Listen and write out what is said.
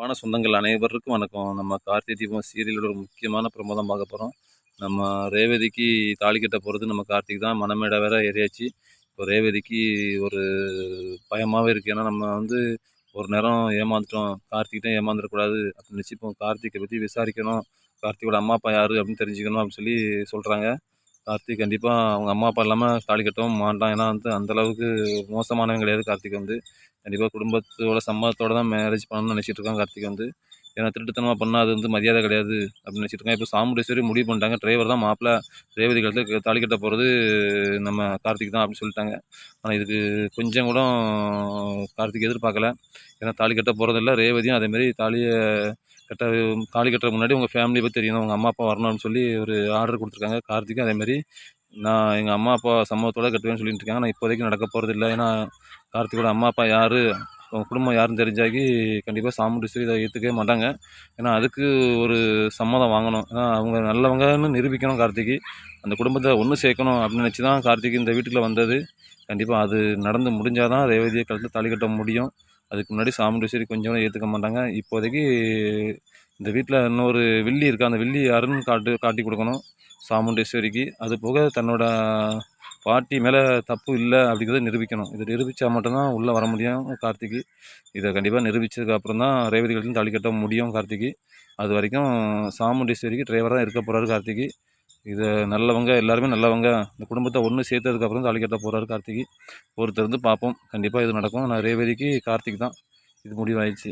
அன்பான சொந்தங்கள் அனைவருக்கும் வணக்கம். நம்ம கார்த்திகை தீபம் சீரியலோட ஒரு முக்கியமான பிரமோதம் தான் பார்க்க போகிறோம் நம்ம ரேவதிக்கு தாலி கட்ட போகிறது நம்ம கார்த்திக் தான். மனமேடை வேற ஏறியாச்சு. இப்போ ரேவதிக்கு ஒரு பயமாகவே இருக்குது ஏன்னா நம்ம வந்து ஒரு நேரம் ஏமாந்துட்டோம். கார்த்திக்கிட்ட ஏமாந்துடக்கூடாது அப்படின்னு நினச்சி இப்போ கார்த்திகை பற்றி விசாரிக்கணும். கார்த்திகோட அம்மா அப்பா யார் அப்படின்னு தெரிஞ்சுக்கணும் அப்படின்னு சொல்லி சொல்கிறாங்க கார்த்திக் கண்டிப்பாக அவங்க அம்மா அப்பா இல்லாமல் தாலி கட்டவும் மாட்டான். ஏன்னா வந்து அந்தளவுக்கு மோசமானவன் கிடையாது கார்த்திக் வந்து. கண்டிப்பாக குடும்பத்தோட சம்மதத்தோட தான் மேரேஜ் பண்ணணும்னு நினச்சிட்டு இருக்கான் கார்த்திக் வந்து. ஏன்னா திருட்டுத்தனமாக பண்ணால் அது வந்து மரியாதை கிடையாது அப்படின்னு நினச்சிட்டு இருக்கான். இப்போ சாமுண்டேஸ்வரி முடிவு பண்ணிட்டாங்க. டிரைவர் தான் மாப்பிள்ள. ரேவதி கழுத்து தாலி கட்ட போகிறது நம்ம கார்த்திக் தான் அப்படின்னு சொல்லிட்டாங்க. ஆனால் இதுக்கு கொஞ்சம் கூட கார்த்திக் எதிர்பார்க்கல. ஏன்னா தாலி கட்ட போகிறதில்ல ரேவதியும் அதேமாரி தாலியை கட்ட தாலி கட்டுற முன்னாடி உங்கள் ஃபேமிலியை பற்றி தெரியணும் உங்கள் அம்மா அப்பா வரணும்னு சொல்லி ஒரு ஆர்டர் கொடுத்துருக்காங்க. கார்த்திக்கும் அதேமாரி நான் எங்கள் அம்மா அப்பா சம்மதத்தோட கட்டுவேன்னு சொல்லிட்டு இருக்காங்க. ஆனால் இப்போதைக்கு நடக்க போகிறது இல்லை. ஏன்னா கார்த்திகோட அம்மா அப்பா யார்? அவங்க குடும்பம் யாருன்னு தெரிஞ்சாக்கி கண்டிப்பாக சாமுண்டீஸ்வரி இதை ஏற்றுக்கவே மாட்டாங்க. ஏன்னா அதுக்கு ஒரு சம்மதம் வாங்கணும். ஏன்னா அவங்க நல்லவங்கன்னு நிரூபிக்கணும் கார்த்திக்கு. அந்த குடும்பத்தை ஒன்று சேர்க்கணும் அப்படின்னு நினச்சி தான் கார்த்திக் இந்த வீட்டில் வந்தது. கண்டிப்பாக அது நடந்து முடிஞ்சால் தான் ரேவதியை கழுத்து தாலி கட்ட முடியும். அதுக்கு முன்னாடி சாமுண்டீஸ்வரி கொஞ்சம் ஏற்றுக்க மாட்டாங்க. இப்போதைக்கு இந்த வீட்டில் இன்னொரு வில்லி இருக்குது அந்த வில்லி அருண் காட்டு காட்டி கொடுக்கணும் சாமுண்டேஸ்வரிக்கு. அது போக தன்னோட பாட்டி மேலே தப்பு இல்லை அப்படிங்கிறத நிரூபிக்கணும். இதை நிரூபித்தா மட்டும்தான் உள்ளே வர முடியும் கார்த்திக்கு. இதை கண்டிப்பாக நிரூபித்ததுக்கு அப்புறம் தான் ரேவதி தாலி கட்ட முடியும் கார்த்திக்கு. அது வரைக்கும் சாமுண்டேஸ்வரிக்கு டிரைவர் தான் இருக்க போகிறாரு கார்த்திக்கு. இதை நல்லவங்க எல்லாருமே நல்லவங்க. இந்த குடும்பத்தை ஒன்று சேர்த்ததுக்கப்புறம் தாலிக்கட்ட போகிறார் போகிறாரு கார்த்திக்கு ஒருத்தர் வந்து பார்ப்போம். கண்டிப்பாக இது நடக்கும். நான் ரேவதிக்கு கார்த்திக் தான். இது முடிவாயிடுச்சு.